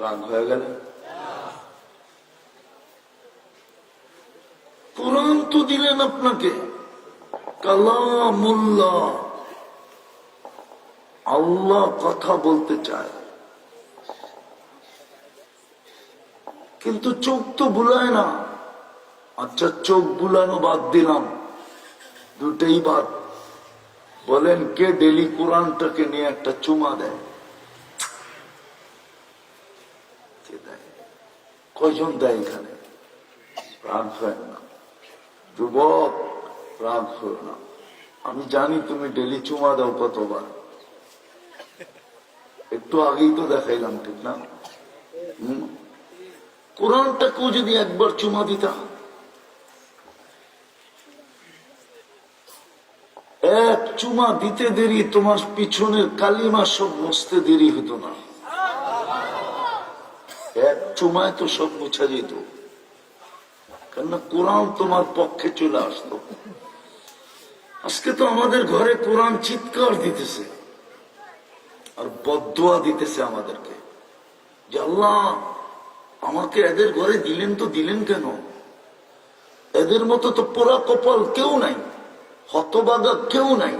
রাগ হয়ে গেলে। কোরআন তো দিলেন আপনাকে। কালামুল্লাহ। আল্লাহ কথা বলতে চায়। কিন্তু চোখ তো বুলায় না। আচ্ছা চোখ বুলানো বাদ দিলাম। দুটেই বাদ। বলেন কে ডেলি কোরআনটাকে নিয়ে একটা চুমা দেয় কে দেয় কয়জন দেয় এখানে? রাগ হয় না। যুবক রাগ হয় না। আমি জানি তুমি ডেলি চুমা দাও কতবার। একটু আগেই তো দেখাইলাম, ঠিক না? কোরআনটাকেও যদি একবার চুমা দিতাম এক চুমা দিতে দেরি, তোমার পিছনের কালিমা সব মুছতে দেরি হতো না। এক চুমায় তো সব মুছা যেত কেননা কোরআন তোমার পক্ষে চলে আসতো। আজকে তো আমাদের ঘরে কোরআন চিৎকার দিতেছে। আর বদুয়া দিতেছে আমাদেরকে। যে আল্লাহ, আমাকে এদের ঘরে দিলেন তো দিলেন কেন? এদের মতো তো পোড়া কপাল কেউ নাই, হতবাগা কেউ নাই।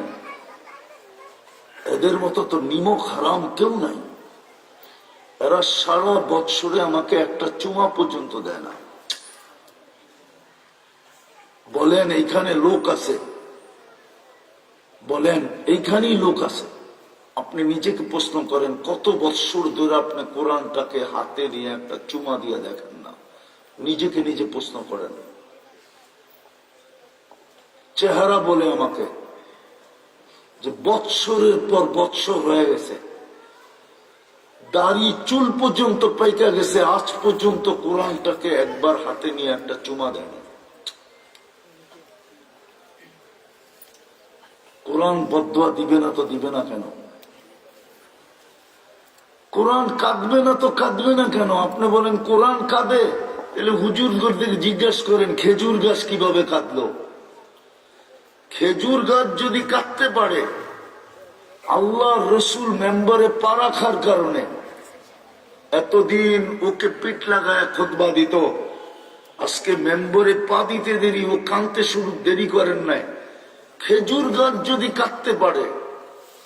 এদের মতো তো নিমক হারাম কেউ নাই। এরা সারা বৎসরে আমাকে একটা চুমা পর্যন্ত দেয় না। বলেন, এইখানে লোক আছে। বলেন, এইখানেই লোক আছে। আপনি নিজেকে প্রশ্ন করেন, কত বৎসর ধরে আপনি কোরআনটাকে হাতে নিয়ে একটা চুমা দিয়ে দেখেন না? নিজেকে নিজে প্রশ্ন করেন। চেহারা বলে আমাকে যে বৎসরের পর বৎসর হয়ে গেছে। দাড়ি, চুল পর্যন্ত পাইকা গেছে আজ পর্যন্ত কোরআনটাকে একবার হাতে নিয়ে একটা চুমা দেয় কোরআন বদুয়া দিবে না তো দিবে না কেন? কোরআন কাঁদবে না তো কাঁদবে না কেন? আপনি বলেন, কোরআন কাঁদে? তাহলে হুজুর থেকে জিজ্ঞেস করেন, খেজুর গাছ কীভাবে কাঁদলো? খেজুর গাছ যদি কাঁদতে পারে আল্লাহ রসুল মেম্বারে পা রাখার কারণে এতদিন ওকে পিঠ লাগায় খোদবা দিত। আজকে মেম্বরে পা দিতে দেরি, ও কানতে শুরু দেরি করেন নাই। খেজুর গাছ যদি কাঁদতে পারে,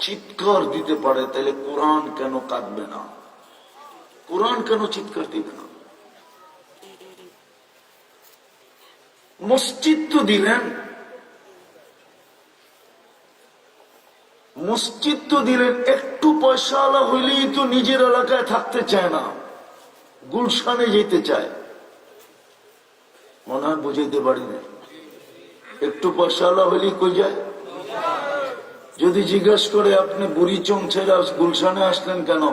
চিৎকার দিতে পারে, তাহলে কোরআন কেন কাঁদবে না? কোরআন কেন চিৎকার দিবে না? মসজিদ তো দিলেন মসজিদ তো দিলেন, একটু পয়সা আলা হইলেই তো নিজের এলাকায় থাকতে চায় না। গুলশানে যেতে চায়। মনে হয় বুঝাইতে পারি না। একটু পয়সা আলা হইলেই কই যায়? যদি জিজ্ঞেস করে আপনি বুড়ি চং ছেড়ে গুলশানে আসলেন কেন?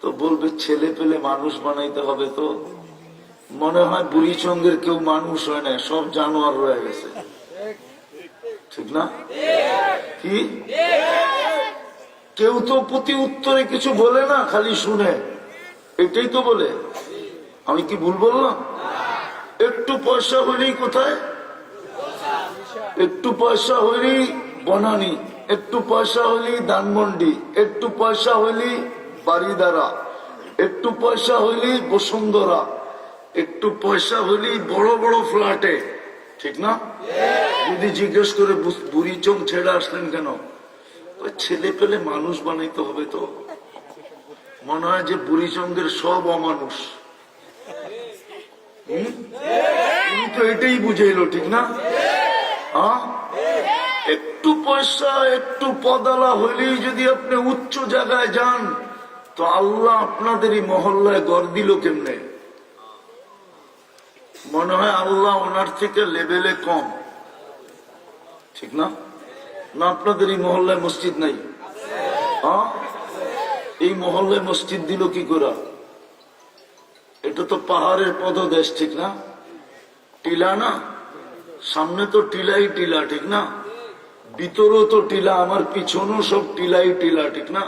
তো বলবে, ছেলে পেলে মানুষ বানাইতে হবে তো। মনে হয় বুড়ি চঙ্গের কেউ মানুষ হয় না সব জানোয়ার রয়ে গেছে। ঠিক না? কি? কেউ তো প্রতি উত্তরে কিছু বলে না, খালি শুনে। এটাই তো বলে। আমি কি ভুল বললাম? একটু পয়সা হইলেই কোথায়? একটু পয়সা হইলেই বনানি, একটু পয়সা হইলেই ধানমন্ডি, একটু পয়সা হইলেই বাড়িদারা একটু পয়সা হইলেই বসুন্ধরা, একটু পয়সা হইলেই বড় বড় ফ্ল্যাটে। ঠিক না? যদি জিজ্ঞেস করে বুড়ি চোখ ছেড়ে আসলেন কেন? ছেলে পেলে মানুষ বানাইতে হবে তো। মনে হয় যে বুড়ি চঙ্গের সব অমানুষ? তুমি তো এটাই বুঝাইলো, ঠিক না? একটু পয়সা, একটু পদালা হইলেই যদি আপনি উচ্চ জায়গায় যান, তো আল্লাহ আপনাদেরই মহল্লায় গড় দিল কেমনে? মনে হয় আল্লাহ ওনার থেকে লেভেলে কম। ঠিক না? না, আপনাদের এই মহল্লায় মসজিদ নাই? হ্যাঁ? এই মহল্লায় মসজিদ দিল কি করে? এটা তো পাহাড়ের পদদেশ, ঠিক না? টিলা না? সামনে তো টিলাই টিলা, ঠিক না? ভিতরেও তো টিলা, আমার পিছনেও সব টিলাই টিলা, ঠিক না?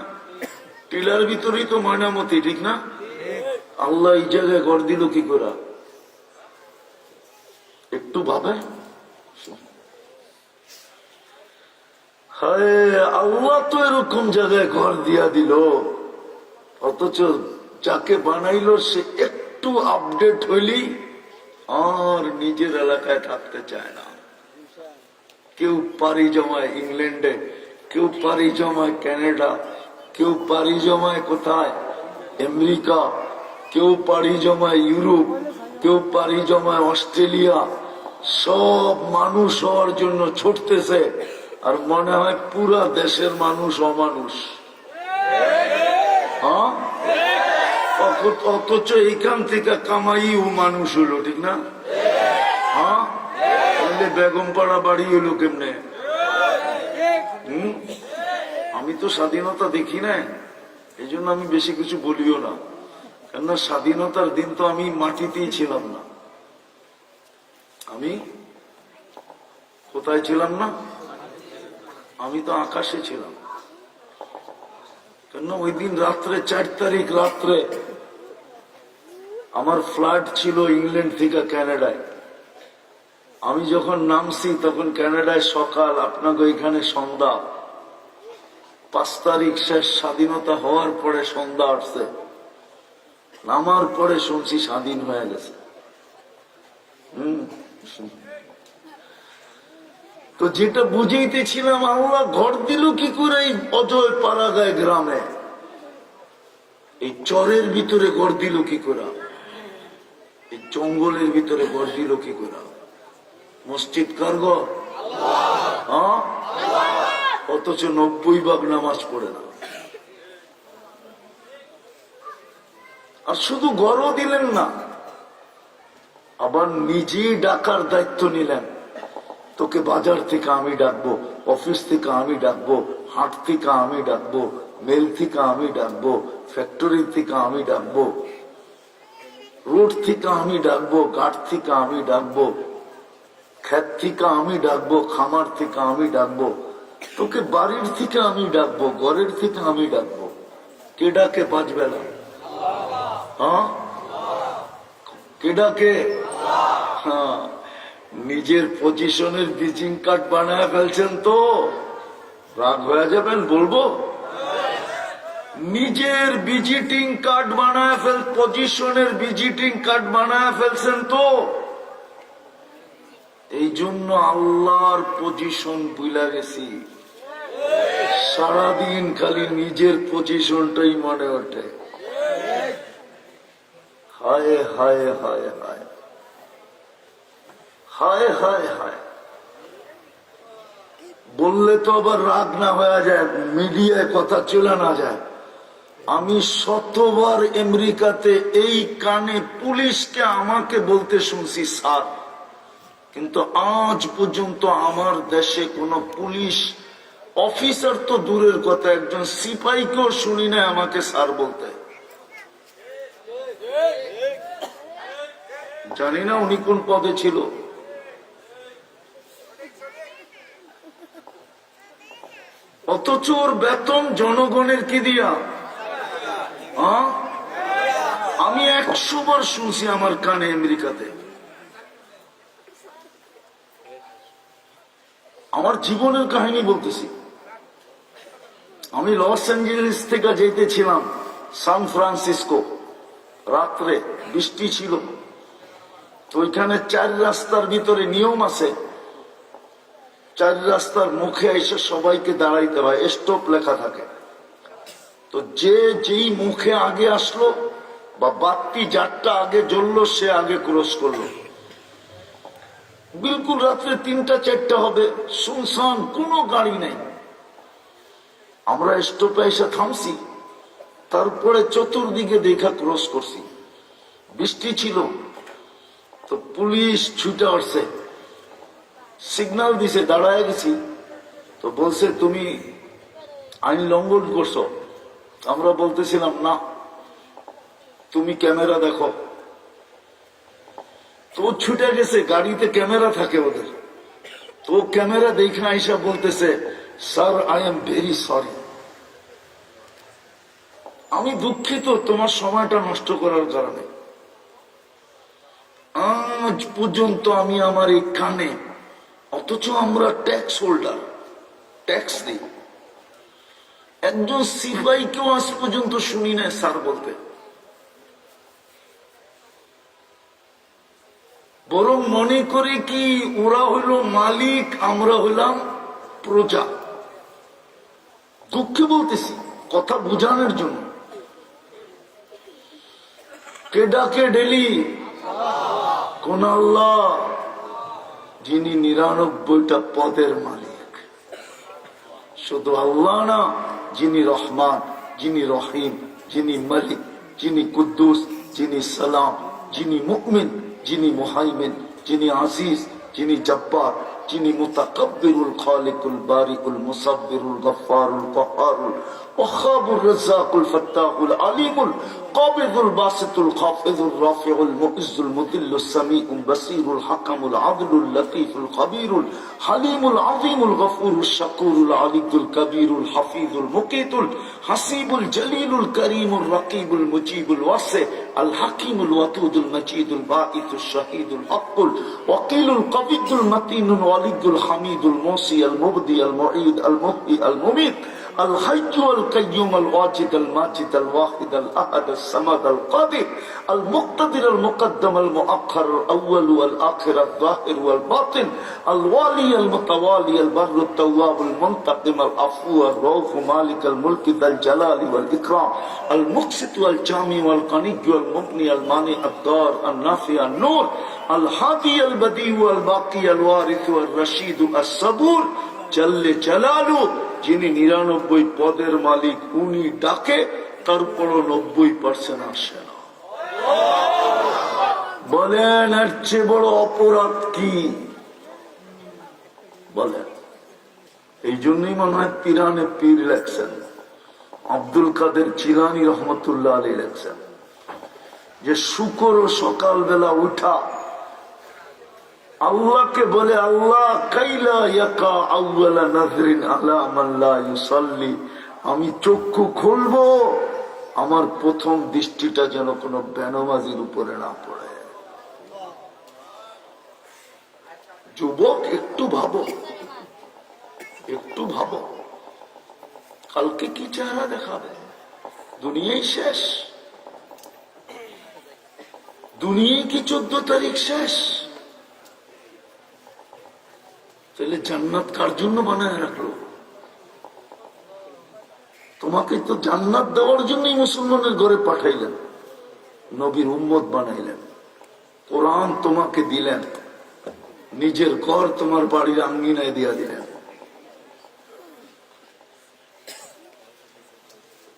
টিলার ভিতরেই তো ময়নামতি, ঠিক না? আল্লাহ এই জায়গায় গড় দিল কি করে? একটু ভাবে হায় আল্লাহ তো এরকম জায়গায় ঘর দিয়া দিল। অথচ যাকে বানাইলো সে একটু আপডেট হইলেই আর নিজের এলাকায় থাকতে চায় না। কেউ পাড়ি জমায় ইংল্যান্ডে, কেউ পাড়ি জমায় কানাডা, কেউ পাড়ি জমায় কোথায়? আমেরিকা, কেউ পাড়ি জমায় ইউরোপ, কেউ পাড়ি জমায় অস্ট্রেলিয়া সব মানুষ হওয়ার জন্য ছুটতেছে, আর মনে হয় পুরা দেশের মানুষ অমানুষ। হ্যাঁ? অথ- অথচ এখান থেকে কামাই ও মানুষ হলো, ঠিক না? হ্যাঁ? বেগম পাড়া বাড়ি হলো কেমনে? আমি তো স্বাধীনতা দেখি না এই আমি বেশি কিছু বলিও না। কেননা স্বাধীনতার দিন তো আমি মাটিতেই ছিলাম না। আমি? কোথায় ছিলাম না? আমি তো আকাশে ছিলাম। কেন? ওই দিন রাত্রে, চার তারিখ রাত্রে আমার ফ্লাইট ছিল ইংল্যান্ড থেকে কানাডায় আমি যখন নামছি, তখন কানাডায় সকাল, আপনাকে ওইখানে সন্ধ্যা। পাঁচ তারিখ শেষ, স্বাধীনতা হওয়ার পরে সন্ধ্যা আসছে। নামার পরে শুনছি স্বাধীন হয়ে গেছে। হম? তো যেটা বুঝাইতেছিলাম, আল্লাহ ঘর দিল কি করে এই অজয় পাড়াগায় গ্রামে? এই চরের ভিতরে ঘর দিল কি করে? এই জঙ্গলের ভিতরে ঘর দিল কি করে? মসজিদ কার হ্যাঁ? অথচ নব্বই ভাগ নামাজ পড়ে না। আর শুধু গড়ও দিলেন না আবার নিজেই ডাকার দায়িত্ব নিলেন তোকে বাজার থেকে আমি ডাকবো অফিস থেকে আমি ডাকবো হাট থেকে আমি ডাকবো মেল থেকে আমি ডাকবো ফ্যাক্টরি থেকে আমি ডাকবো রোড থেকে আমি ডাকবো ঘাট থেকে আমি ডাকবো ক্ষেত থেকে আমি ডাকবো খামার থেকে আমি ডাকবো তোকে বাড়ির থেকে আমি ডাকবো ঘরের থেকে আমি ডাকবো কে ডাকে পাঁচ বেলা হ্যাঁ কে ডাকে হ্যাঁ নিজের পজিশনের ভিজিং কার্ড বানায় ফেলছেন তো। রাগ হয়ে যাবেন, বলব? নিজের ভিজিটিং কার্ড বানায় ফেল, পজিশনের ভিজিটিং কার্ড বানায় ফেলছেন তো। এই জন্য আল্লাহর পজিশন বুলা গেছি। সারাদিন খালি নিজের পজিশনটাই মনে ওঠে। হায় হায় হায় হায়। হায় হায় হায়। বললে তো আবার রাগ না হয়ে যায়, মিডিয়ায় কথা চলে না যায়। আমি শতবার আমেরিকাতে এই কানে পুলিশকে আমাকে বলতে শুনছি, স্যার। কিন্তু আজ পর্যন্ত আমার দেশে কোন পুলিশ অফিসার তো দূরের কথা, একজন সিপাহীকেও শুনি না আমাকে স্যার বলতে। জানি না উনি কোন পদে ছিল। অথচ ওর বেতন জনগণের কি দিয়া? আমি একশো বার শুনছি আমার কানে আমেরিকাতে। আমার জীবনের কাহিনী বলতেছি। আমি লস অ্যাঞ্জেলিস থেকে যেতেছিলাম সান ফ্রান্সিসকো। রাত্রে বৃষ্টি ছিল। তো ওইখানে চার রাস্তার ভিতরে নিয়ম আছে। চার রাস্তার মুখে এসে সবাইকে দাঁড়াইতে হয় স্টপ লেখা থাকে। তো যে যেই মুখে আগে আসলো বা বাতি যারটা আগে জ্বললো, সে আগে ক্রস করল। বিলকুল রাত্রে তিনটা, চারটা হবে, শুনশান, কোনো গাড়ি নেই। আমরা স্টপে এসে থামছি, তারপরে চতুর্দিকে দেখা ক্রস করছি। বৃষ্টি ছিল, তো পুলিশ ছুটে আসছে। সিগনাল দিছে, দাঁড়ায় গেছি। তো বলছে, তুমি আইন লঙ্ঘন করছ। আমরা বলতেছিলাম, না, তুমি ক্যামেরা দেখো। তো ছুটে গেছে, গাড়িতে ক্যামেরা থাকে ওদের। তো ক্যামেরা দেখে আইসা বলতেছে sir I am very sorry আমি দুঃখিত তোমার সময়টা নষ্ট করার কারণে। আজ পর্যন্ত আমি আমার এই কানে অথচ আমরা ট্যাক্স হোল্ডার ট্যাক্স দিই একজন সিপাহীকেও আজ পর্যন্ত শুনি না স্যার বলতে। বরং মনে করে কি ওরা হইল মালিক, আমরা হইলাম প্রজা। দুঃখে বলতেছি, কথা বোঝানোর জন্য। কেডাকে ডেলি? কোন আল্লাহ। যিনি নিরানব্বইটা পদের মালিক। শুধু আল্লাহ না, যিনি রহমান, যিনি রহিম, যিনি মালিক, যিনি কুদ্দুস, যিনি সালাম, যিনি মুকমিন যিনি মুহাইমিন, যিনি আজিজ, যিনি জব্বার, যিনি মুতাকব্বিরুল খালিকুল বারিকুল মুসাব্বিরুল গফফারুল কহারুল ওয়াহাবুর রাজ্জাকুল ফাত্তাহুল আলিমুল কাবিদুল আলিদুল কবীরুল হাফিজুল মুকিতুল হাসিবুল জলিলুল করিমুল রাকিবুল মুজিবুল ওয়াসি আল হাকিমুল ওয়াদুদুল মজিদুল বাঈসুশ হকুল ওয়াকিলুল কবিদুল মতিনুল ওয়ালিদুল হামিদুল মুসি আল মুবদি আল মুঈদ আল মুহয়ি আল মুমীত الحي القيوم الواجد الماجد الواحد الأحد الصمد القادر المقتدر المقدم المؤخر الأول والآخر الظاهر والباطن الوالي المتوالي البر التواب المنتقم العفو الروح مالك الملك ذا الجلال والإكرام المقسط والجامي والغني والمبني المانع الدار النافع النور الحادي البديع الباقي الوارث والرشيد الصبور جل جلاله যিনি নিরানব্বই পদের মালিক, উনি ডাকে তারপরও নব্বই পার্সেন্ট আসে না। বলেন, এর চেয়ে বড় অপরাধ কি? বলেন। এই জন্যই মনে হয় পিরানে পীর লেখছেন। আব্দুল কাদের চিলানি রহমতুল্লাহ আলী লেখছেন যে, শুকর ও সকালবেলা উঠা আল্লাহকে বলে, আল্লাহ, কাইলা আমি চক্ষু খুলবো, আমার প্রথম দৃষ্টিটা যেন কোনো বেনমাজির উপরে না পড়ে। যুবক, একটু ভাবো একটু ভাবো। কালকে কি চেহারা দেখাবে? দুনিয়াই শেষ। দুনিয়ায় কি চোদ্দ তারিখ শেষ? তাহলে জান্নাত কার জন্য বানায় রাখল? তোমাকে তো জান্নাত দেওয়ার জন্যই মুসলমানের ঘরে পাঠাইলেন। নবীর উম্মত বানাইলেন। কোরআন তোমাকে দিলেন। নিজের ঘর তোমার বাড়ির আঙ্গিনায় দিয়া দিলেন।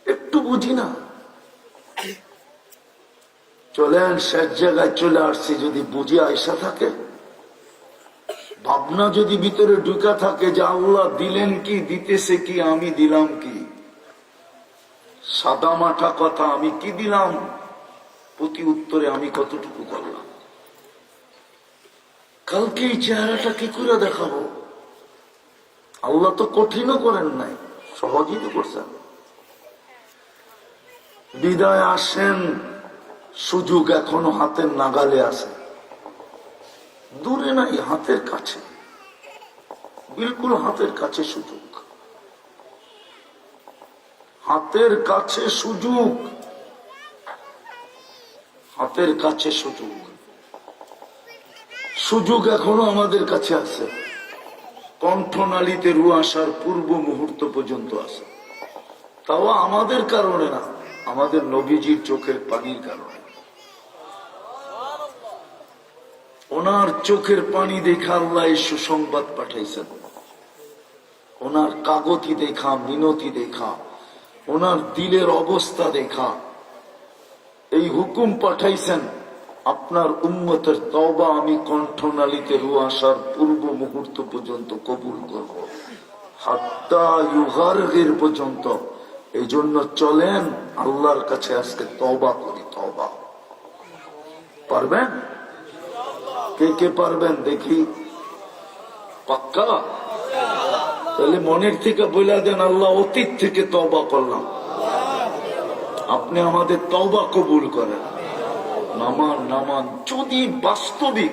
একটু বুঝি না? চলেন শেষ জায়গায় চলে আসছি, যদি বুঝি আয়সা থাকে। ভাবনা যদি ভিতরে ঢুকা থাকে যে আল্লাহ দিলেন কি, দিতেছে কি, আমি দিলাম কি? সাদা মাঠা কথা, আমি কি দিলাম? প্রতি উত্তরে আমি কতটুকু করলাম? কালকে এই চেহারাটা কি করে দেখাবো? আল্লাহ তো কঠিনও করেন নাই, সহজই তো করছেন। বিদায় আসেন, সুযোগ এখনও হাতের নাগালে আছে। দূরে নাই, হাতের কাছে। বিলকুল হাতের কাছে সুযোগ। হাতের কাছে সুযোগ। হাতের কাছে সুযোগ। সুযোগ এখনও আমাদের কাছে আছে। কণ্ঠনালীতে রু আসার পূর্ব মুহূর্ত পর্যন্ত আছে। তাও আমাদের কারণে না, আমাদের নবীজির চোখের পানির কারণে। ওনার চোখের পানি দেখা আল্লাহ সুসংবাদ পাঠাইছেন। ওনার কাগতি দেখা, মিনতি দেখা, ওনার দিলের অবস্থা দেখা। এই হুকুম পাঠাইছেন, আপনার উন্মতের তবা আমি কণ্ঠনালীতে রু আসার পূর্ব মুহূর্ত পর্যন্ত কবুল করব। হাত্তা পর্যন্ত। এই জন্য চলেন, আল্লাহর কাছে আজকে তবা করি তবা পারবেন? কে কে পারবেন দেখি। পাক্কা? তাহলে মনের থেকে বলে দেন আল্লাহ, অতীত থেকে তবা করলাম। আপনি আমাদের তবা কবুল করেন। নামান নামান, যদি বাস্তবিক,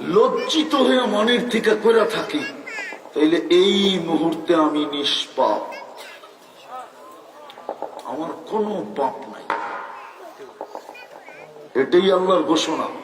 লজ্জিত হয়ে মনের থেকে করে থাকি তাইলে এই মুহূর্তে আমি নিষ্পাপ। আমার কোনো পাপ নাই। এটাই আল্লাহর ঘোষণা।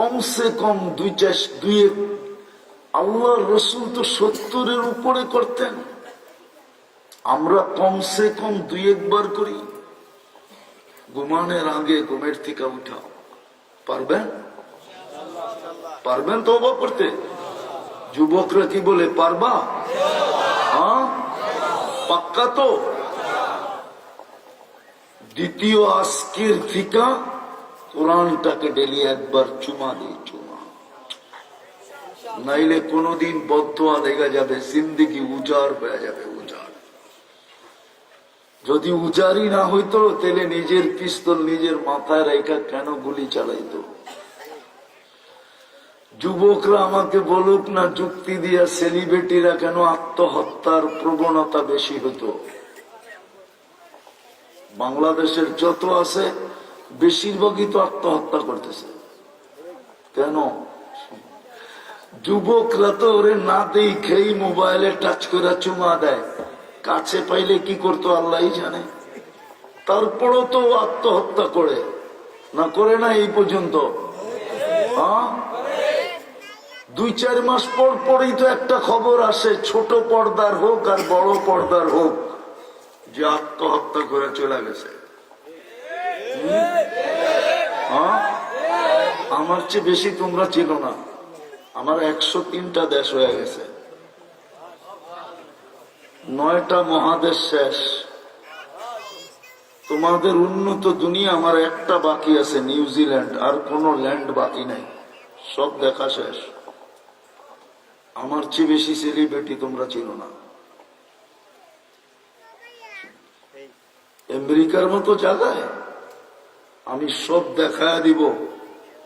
কমসে কম দুই চাষ, দুই আল্লাহর রসুল তো সত্তরের উপরে করতেন। আমরা কমসে কম দুই একবার করি। ঘুমানের আগে ঘুমের থেকে উঠাও। পারবেন? পারবেন তো অবাক করতে? যুবকরা কি বলে, পারবা? হ্যাঁ? পাক্কা তো? দ্বিতীয় আজকের থিকা কোরআনটাকে ডেলি একবার চুমা দিই চুমা। নাইলে কোনদিন বদোয়া লেগে যাবে, জিন্দিগি উজাড় হয়ে যাবে যদি উজাড়ই না হইতো, তাহলে নিজের পিস্তল নিজের মাথায় রেখা কেন গুলি চালাইতো? যুবকরা আমাকে বলুক না, যুক্তি দিয়া সেলিব্রিটিরা কেন আত্মহত্যার প্রবণতা বেশি হতো বাংলাদেশের যত আছে বেশিরভাগই তো আত্মহত্যা করতেছে। কেন? যুবকরা তো ওরে না দেই খেই মোবাইলে টাচ করে চুমা দেয়। কাছে পাইলে কি করতো আল্লাহ জানে। তারপরও তো আত্মহত্যা করে। না করে না এই পর্যন্ত? হ্যাঁ? দুই চার মাস পর পরই তো একটা খবর আসে, ছোট পর্দার হোক আর বড় পর্দার হোক, যে আত্মহত্যা করে চলে গেছে? আমার চেয়ে বেশি তোমরা ছিল না। আমার একশো তিনটা দেশ হয়ে গেছে। নয়টা মহাদেশ শেষ। তোমাদের উন্নত দুনিয়া আমার একটা বাকি আছে নিউজিল্যান্ড আর কোন ল্যান্ড বাকি নাই। সব দেখা শেষ। আমার চেয়ে বেশি সেলিব্রিটি তোমরা ছিল না। আমেরিকার মতো জায়গায়? আমি সব দেখা দিব।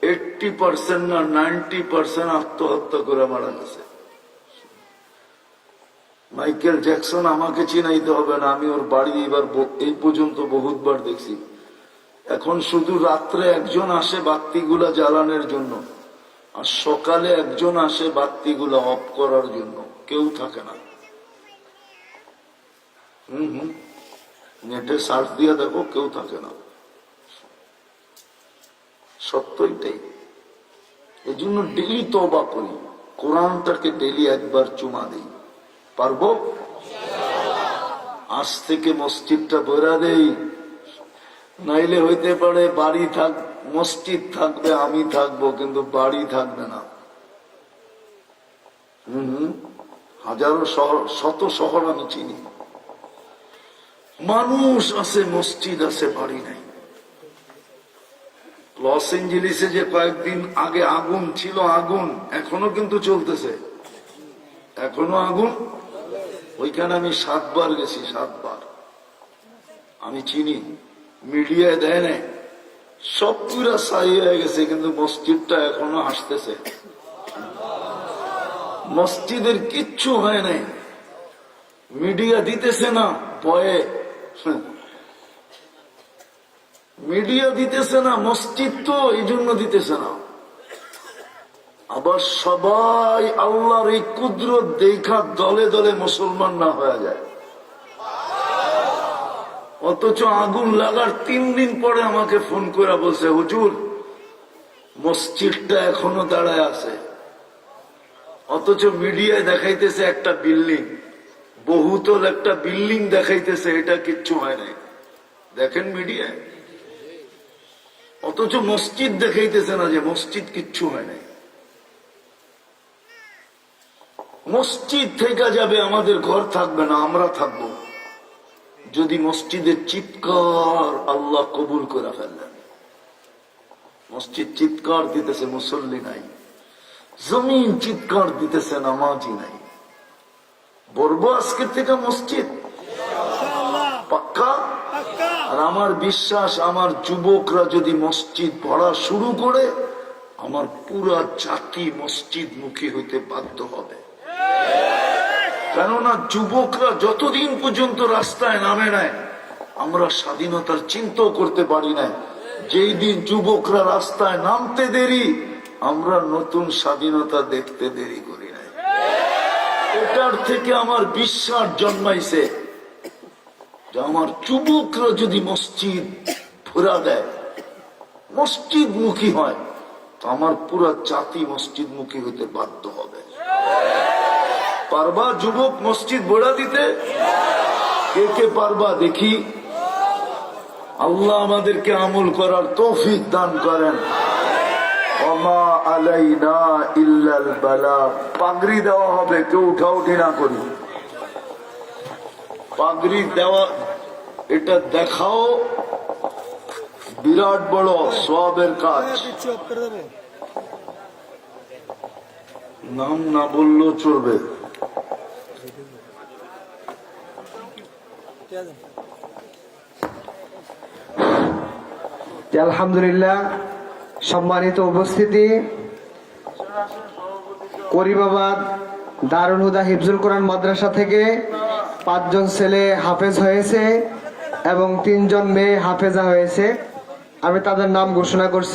এইটটি পার্সেন্ট না নাইনটি পার্সেন্ট আত্মহত্যা করে মারা গেছে। মাইকেল জ্যাকসন আমাকে চিনাইতে হবে না, আমি ওর বাড়ি এবার এই পর্যন্ত বহুতবার দেখছি। এখন শুধু রাত্রে একজন আসে বাতিগুলা জ্বালানোর জন্য, আর সকালে একজন আসে বাতিগুলা অফ করার জন্য। কেউ থাকে না। হুম হুম। নেটে সার্চ দিয়ে দেখো, কেউ থাকে না। সত্য এটাই। এই জন্য ডেলি তবা করি। কোরআনটাকে ডেলি একবার চুমা পারব? আজ থেকে মসজিদটা দেই। নাইলে হইতে পারে বাড়ি থাক, মসজিদ থাকবে, আমি থাকব, কিন্তু বাড়ি থাকবে না। হম হম। হাজারো শহর, শত শহর আমি চিনি। মানুষ আছে, মসজিদ আছে, বাড়ি নাই। লস এঞ্জেলিসে যে কয়েকদিন আগে আগুন ছিল আগুন, এখনও কিন্তু চলতেছে। এখনও আগুন? ওইখানে আমি সাতবার গেছি, সাতবার। আমি চিনি, মিডিয়ায় দেয় নাই। সব পুরা সাই হয়ে গেছে, কিন্তু মসজিদটা এখনও আসতেছে মসজিদের কিচ্ছু হয় নাই। মিডিয়া দিতেছে না ভয়ে মিডিয়া দিতেছে না, মসজিদ তো এই জন্য দিতেছে না। আবার সবাই আল্লাহর এই কুদরত দেখা দলে দলে মুসলমান না হয়ে যায়। অথচ আগুন লাগার তিন দিন পরে আমাকে ফোন করে বলছে, হুজুর, মসজিদটা এখনও দাঁড়ায় আছে। অথচ মিডিয়ায় দেখাইতেছে একটা বিল্ডিং, বহুতল একটা বিল্ডিং দেখাইতেছে, এটা কিচ্ছু হয় নাই। দেখেন মিডিয়ায়। অথচ মসজিদ দেখাইতেছে না যে মসজিদ কিচ্ছু হয় নাই। মসজিদ থেকে যাবে আমাদের ঘর থাকবে না, আমরা থাকব। যদি মসজিদের চিৎকার আল্লাহ কবুল করে ফেললেন মসজিদ চিৎকার দিতেছে, মুসল্লি নাই। জমিন চিৎকার দিতেছে, নামাজি নাই। বলব আজকে থেকে মসজিদ। পাক্কা? আর আমার বিশ্বাস, আমার যুবকরা যদি মসজিদ পড়া শুরু করে, আমার পুরা জাতি মসজিদ মুখী হইতে বাধ্য হবে। কেননা যুবকরা যতদিন পর্যন্ত রাস্তায় নামে নেয় আমরা স্বাধীনতার চিন্তাও করতে পারি না যেই দিন যুবকরা রাস্তায় নামতে দেরি, আমরা নতুন স্বাধীনতা দেখতে দেরি করি না এটার থেকে আমার বিশ্বাস জন্মাইছে। আমার যুবকরা যদি মসজিদ ফুরা দেয় মসজিদ মুখী হয়, তো আমার পুরা জাতি মসজিদ মুখী হতে বাধ্য হবে। পারবা যুবক মসজিদ বোড়া দিতে? কে কে পারবা দেখি? আল্লাহ আমাদেরকে আমল করার তৌফিক দান করেন। পাগড়ি দেওয়া হবে, কেউ উঠা উঠি না করি পাগড়ি দেওয়া, এটা দেখাও বিরাট বড় সবের কাজ। নাম না বললেও চলবে। আলহামদুলিল্লাহ, সম্মানিত উপস্থিতি। করিমাবাদ দারুল হুদা হিফজুল কোরআন মাদ্রাসা থেকে পাঁচজন ছেলে হাফেজ হয়েছে এবং তিনজন মেয়ে হাফেজা হয়েছে। আমি তাদের নাম ঘোষণা করছি।